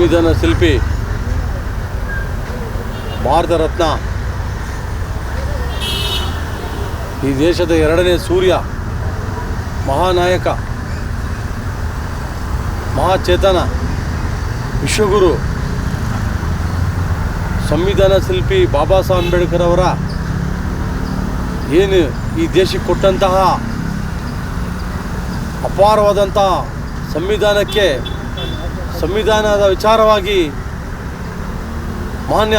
ಸಂವಿಧಾನ ಶಿಲ್ಪಿ ಭಾರತ ರತ್ನ. ಈ ದೇಶದ ಎರಡನೇ ಸೂರ್ಯ, ಮಹಾನಾಯಕ, ಮಹಾಚೇತನ, ವಿಶ್ವಗುರು, ಸಂವಿಧಾನ ಶಿಲ್ಪಿ ಬಾಬಾ ಸಾಹೇಬ್ ಅಂಬೇಡ್ಕರ್ ಅವರ ಏನು ಈ ದೇಶಕ್ಕೆ ಕೊಟ್ಟಂತಹ ಅಪಾರವಾದಂತಹ ಸಂವಿಧಾನಕ್ಕೆ ಸಂವಿಧಾನದ ವಿಚಾರವಾಗಿ ಮಾನ್ಯ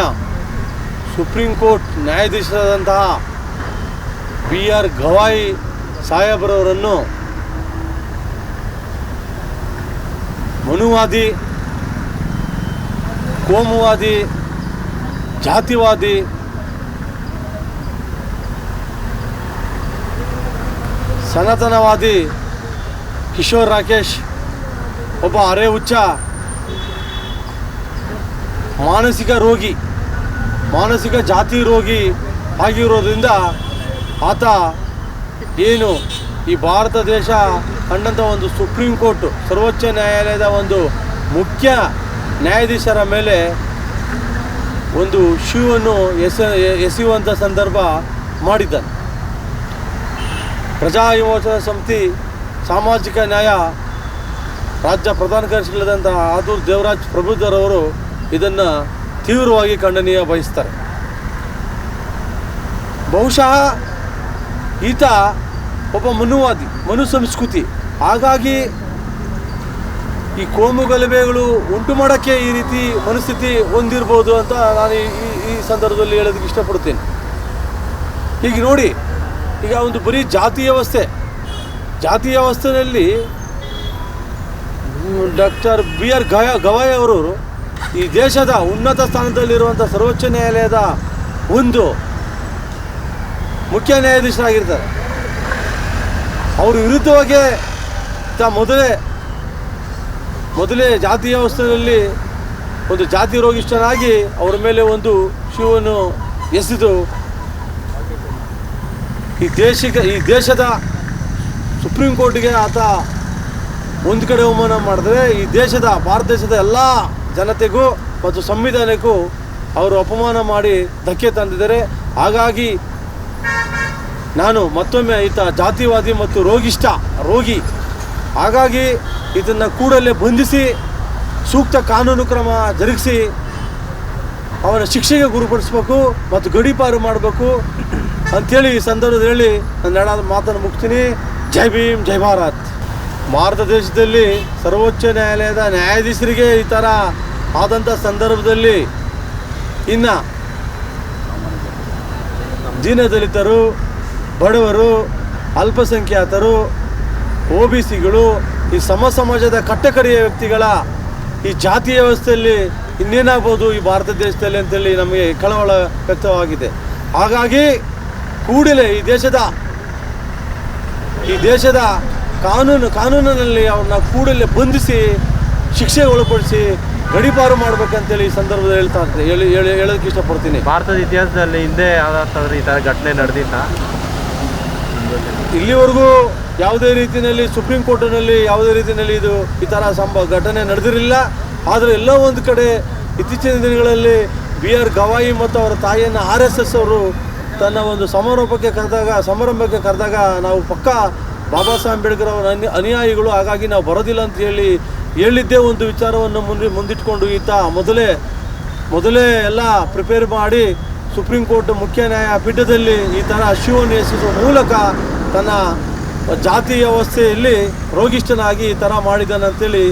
ಸುಪ್ರೀಂ ಕೋರ್ಟ್ ನ್ಯಾಯಾಧೀಶರಾದಂತಹ ಬಿ ಆರ್ ಗವಾಯಿ ಸಾಹೇಬರವರನ್ನು ಮನುವಾದಿ, ಕೋಮುವಾದಿ, ಜಾತಿವಾದಿ, ಸನಾತನವಾದಿ ಕಿಶೋರ್ ರಾಕೇಶ್, ಒಬ್ಬ ಅರೆ ಹುಚ್ಚ ಮಾನಸಿಕ ರೋಗಿ, ಮಾನಸಿಕ ಜಾತಿ ರೋಗಿ ಆಗಿರೋದ್ರಿಂದ ಆತ ಏನು ಈ ಭಾರತ ದೇಶ ಕಂಡಂಥ ಒಂದು ಸುಪ್ರೀಂ ಕೋರ್ಟ್, ಸರ್ವೋಚ್ಚ ನ್ಯಾಯಾಲಯದ ಒಂದು ಮುಖ್ಯ ನ್ಯಾಯಾಧೀಶರ ಮೇಲೆ ಒಂದು ಶೂವನ್ನು ಎಸ ಎಸೆಯುವಂಥ ಸಂದರ್ಭ ಮಾಡಿದ್ದಾನೆ. ಪ್ರಜಾ ವಿಮೋಚನಾ ಸಮಿತಿ ಸಾಮಾಜಿಕ ನ್ಯಾಯ ರಾಜ್ಯ ಪ್ರಧಾನ ಕಾರ್ಯದರ್ಶಿಗಳಾದಂಥ ಆದೂರ್ ದೇವರಾಜ್ ಪ್ರಬುದ್ಧರವರು ಇದನ್ನು ತೀವ್ರವಾಗಿ ಖಂಡನೀಯ ಬಯಸ್ತಾರೆ ಬಹುಶಃ ಈತ ಒಬ್ಬ ಮನುವಾದಿ, ಮನು ಸಂಸ್ಕೃತಿ. ಹಾಗಾಗಿ ಈ ಕೋಮು ಗಲಭೆಗಳು ಉಂಟು ಮಾಡೋಕ್ಕೆ ಈ ರೀತಿ ಮನಸ್ಥಿತಿ ಹೊಂದಿರ್ಬೋದು ಅಂತ ನಾನು ಈ, ಈ- ಸಂದರ್ಭದಲ್ಲಿ ಹೇಳೋದಕ್ಕೆ ಇಷ್ಟಪಡ್ತೀನಿ. ಈಗ ನೋಡಿ, ಈಗ ಒಂದು ಬರೀ ಜಾತಿ ವ್ಯವಸ್ಥೆ. ಜಾತಿ ವ್ಯವಸ್ಥೆಯಲ್ಲಿ ಡಾಕ್ಟರ್ ಬಿ ಆರ್ ಗವಾಯ್ ಅವರು ಈ ದೇಶದ ಉನ್ನತ ಸ್ಥಾನದಲ್ಲಿರುವಂಥ ಸರ್ವೋಚ್ಚ ನ್ಯಾಯಾಲಯದ ಒಂದು ಮುಖ್ಯ ನ್ಯಾಯಾಧೀಶರಾಗಿರ್ತಾರೆ. ಅವ್ರ ವಿರುದ್ಧವಾಗಿ ತ ಮೊದಲೇ ಮೊದಲೇ ಜಾತಿ ವ್ಯವಸ್ಥೆಯಲ್ಲಿ ಒಂದು ಜಾತಿ ರೋಗಿಷ್ಠನಾಗಿ ಅವರ ಮೇಲೆ ಒಂದು ಶಿವನ್ನು ಎಸೆದು ಈ ದೇಶಕ್ಕೆ ಈ ದೇಶದ ಸುಪ್ರೀಂ ಕೋರ್ಟ್ಗೆ ಆತ ಒಂದು ಕಡೆ ಅವಮಾನ ಮಾಡಿದ್ರೆ ಈ ದೇಶದ, ಭಾರತ ದೇಶದ ಎಲ್ಲ ಜನತೆಗೂ ಮತ್ತು ಸಂವಿಧಾನಕ್ಕೂ ಅವರು ಅಪಮಾನ ಮಾಡಿ ಧಕ್ಕೆ ತಂದಿದ್ದಾರೆ. ಹಾಗಾಗಿ ನಾನು ಮತ್ತೊಮ್ಮೆ ಈತ ಜಾತಿವಾದಿ ಮತ್ತು ರೋಗಿಷ್ಠ ರೋಗಿ, ಹಾಗಾಗಿ ಇದನ್ನು ಕೂಡಲೇ ಬಂಧಿಸಿ, ಸೂಕ್ತ ಕಾನೂನು ಕ್ರಮ ಜರುಗಿಸಿ ಅವನ ಶಿಕ್ಷೆಗೆ ಗುರುಪಡಿಸ್ಬೇಕು ಮತ್ತು ಗಡೀಪಾರು ಮಾಡಬೇಕು ಅಂಥೇಳಿ ಈ ಸಂದರ್ಭದಲ್ಲಿ ನನ್ನ ಹೇಳೋದು ಮಾತನ್ನು ಮುಗ್ತೀನಿ ಜೈ ಭೀಮ್, ಜೈ ಭಾರತ್. ಭಾರತ ದೇಶದಲ್ಲಿ ಸರ್ವೋಚ್ಚ ನ್ಯಾಯಾಲಯದ ನ್ಯಾಯಾಧೀಶರಿಗೆ ಈ ಥರ ಆದಂಥ ಸಂದರ್ಭದಲ್ಲಿ ಇನ್ನು ದೀನದಲಿತರು, ಬಡವರು, ಅಲ್ಪಸಂಖ್ಯಾತರು, ಒ ಬಿ ಸಿಗಳು, ಈ ಸಮ ಸಮಾಜದ ಕಟ್ಟಕಡೆಯ ವ್ಯಕ್ತಿಗಳ ಈ ಜಾತಿ ವ್ಯವಸ್ಥೆಯಲ್ಲಿ ಇನ್ನೇನಾಗ್ಬೋದು ಈ ಭಾರತ ದೇಶದಲ್ಲಿ ಅಂತೇಳಿ ನಮಗೆ ಕಳವಳ ವ್ಯಕ್ತವಾಗಿದೆ. ಹಾಗಾಗಿ ಕೂಡಲೇ ಈ ದೇಶದ ಈ ದೇಶದ ಕಾನೂನು ಕಾನೂನಿನಲ್ಲಿ ಅವ್ರನ್ನ ಕೂಡಲೇ ಬಂಧಿಸಿ ಶಿಕ್ಷೆಗೆ ಒಳಪಡಿಸಿ ಗಡಿಪಾರು ಮಾಡ್ಬೇಕಂತೇಳಿ ಈ ಸಂದರ್ಭದಲ್ಲಿ ಹೇಳ್ತಾ ಹೇಳಿ ಹೇಳಿ ಹೇಳೋದಕ್ಕೆ ಇಷ್ಟಪಡ್ತೀನಿ. ಭಾರತದ ಇತಿಹಾಸದಲ್ಲಿ ಹಿಂದೆ ಯಾವ್ದಾದ್ರು ಈ ಥರ ಘಟನೆ ನಡೆದಿತ್ತ? ಇಲ್ಲಿವರೆಗೂ ಯಾವುದೇ ರೀತಿಯಲ್ಲಿ ಸುಪ್ರೀಂ ಕೋರ್ಟಿನಲ್ಲಿ ಯಾವುದೇ ರೀತಿಯಲ್ಲಿ ಇದು ಈ ಥರ ಸಂಭವ ಘಟನೆ ನಡೆದಿರಲಿಲ್ಲ. ಆದರೆ ಎಲ್ಲೋ ಒಂದು ಕಡೆ ಇತ್ತೀಚಿನ ದಿನಗಳಲ್ಲಿ ಬಿ ಆರ್ ಗವಾಯಿ ಮತ್ತು ಅವರ ತಾಯಿಯನ್ನು ಆರ್ ಎಸ್ ಎಸ್ ಅವರು ತನ್ನ ಒಂದು ಸಮಾರೋಪಕ್ಕೆ ಕರೆದಾಗ ಸಮಾರಂಭಕ್ಕೆ ಕರೆದಾಗ ನಾವು ಪಕ್ಕ ಬಾಬಾ ಸಾಹೇಬ್ ಅಂಬೇಡ್ಕರ್ ಅವರ ಅನಿ ಅನುಯಾಯಿಗಳು ಹಾಗಾಗಿ ನಾವು ಬರೋದಿಲ್ಲ ಅಂತ ಹೇಳಿ ಹೇಳಿದ್ದೇ ಒಂದು ವಿಚಾರವನ್ನು ಮುಂದೆ ಮುಂದಿಟ್ಕೊಂಡು ಈತ ಮೊದಲೇ ಮೊದಲೇ ಎಲ್ಲ ಪ್ರಿಪೇರ್ ಮಾಡಿ ಸುಪ್ರೀಂ ಕೋರ್ಟ್ ಮುಖ್ಯ ನ್ಯಾಯಪೀಠದಲ್ಲಿ ಈ ಥರ ಶಿವವನ್ನು ಎಸಿಸುವ ಮೂಲಕ ತನ್ನ ಜಾತಿ ವ್ಯವಸ್ಥೆಯಲ್ಲಿ ರೋಗಿಷ್ಠನಾಗಿ ಈ ಥರ ಮಾಡಿದ್ದಾನೆ ಅಂತೇಳಿ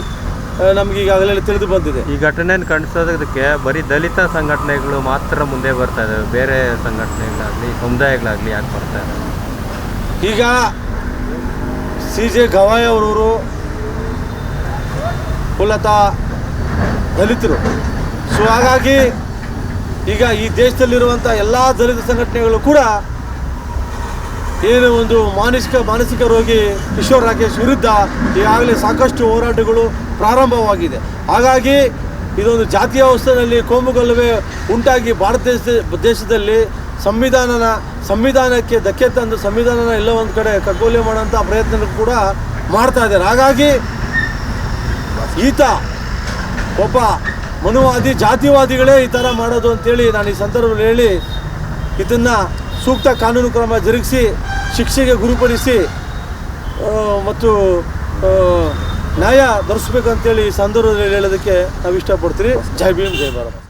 ನಮ್ಗೆ ಈಗಾಗಲೇ ತಿಳಿದು ಬಂದಿದೆ. ಈ ಘಟನೆಯನ್ನು ಖಂಡಿಸೋದಕ್ಕೆ ಬರೀ ದಲಿತ ಸಂಘಟನೆಗಳು ಮಾತ್ರ ಮುಂದೆ ಬರ್ತಾ ಇದ್ದಾವೆ ಬೇರೆ ಸಂಘಟನೆಗಳಾಗಲಿ ಸಮುದಾಯಗಳಾಗಲಿ ಯಾಕೆ ಬರ್ತಾ ಇದ್ದಾವೆ ಈಗ ಸಿ ಜೆ ಗವಾಯ್ ಅವರವರು ಮೂಲತಃ ದಲಿತರು. ಸೊ ಹಾಗಾಗಿ ಈಗ ಈ ದೇಶದಲ್ಲಿರುವಂಥ ಎಲ್ಲ ದಲಿತ ಸಂಘಟನೆಗಳು ಕೂಡ ಏನು ಒಂದು ಮಾನಸಿಕ ಮಾನಸಿಕ ರೋಗಿ ಕಿಶೋರ್ ರಾಕೇಶ್ ವಿರುದ್ಧ ಈಗಾಗಲೇ ಸಾಕಷ್ಟು ಹೋರಾಟಗಳು ಪ್ರಾರಂಭವಾಗಿದೆ. ಹಾಗಾಗಿ ಇದೊಂದು ಜಾತಿಯ ವ್ಯವಸ್ಥೆಯಲ್ಲಿ ಕೋಮುಗಲಭೆ ಉಂಟಾಗಿ ಭಾರತ ದೇಶ, ದೇಶದಲ್ಲಿ ಸಂವಿಧಾನನ, ಸಂವಿಧಾನಕ್ಕೆ ಧಕ್ಕೆ ತಂದು ಸಂವಿಧಾನನ ಎಲ್ಲ ಒಂದು ಕಡೆ ಕಗ್ಗೊಲೆ ಮಾಡೋಂಥ ಪ್ರಯತ್ನ ಕೂಡ ಮಾಡ್ತಾ ಇದ್ದಾರೆ. ಹಾಗಾಗಿ ಈತ ಒಬ್ಬ ಮನುವಾದಿ, ಜಾತಿವಾದಿಗಳೇ ಈ ಥರ ಮಾಡೋದು ಅಂತೇಳಿ ನಾನು ಈ ಸಂದರ್ಭದಲ್ಲಿ ಹೇಳಿ ಇದನ್ನು ಸೂಕ್ತ ಕಾನೂನು ಕ್ರಮ ಜರುಗಿಸಿ, ಶಿಕ್ಷೆಗೆ ಗುರುಪಡಿಸಿ ಮತ್ತು ನ್ಯಾಯ ಧರಿಸ್ಬೇಕಂತೇಳಿ ಈ ಸಂದರ್ಭದಲ್ಲಿ ಹೇಳೋದಕ್ಕೆ ನಾವು ಇಷ್ಟಪಡ್ತೀವಿ ಜೈ ಭೀಮ್, ಜೈ ಭಾರತ್.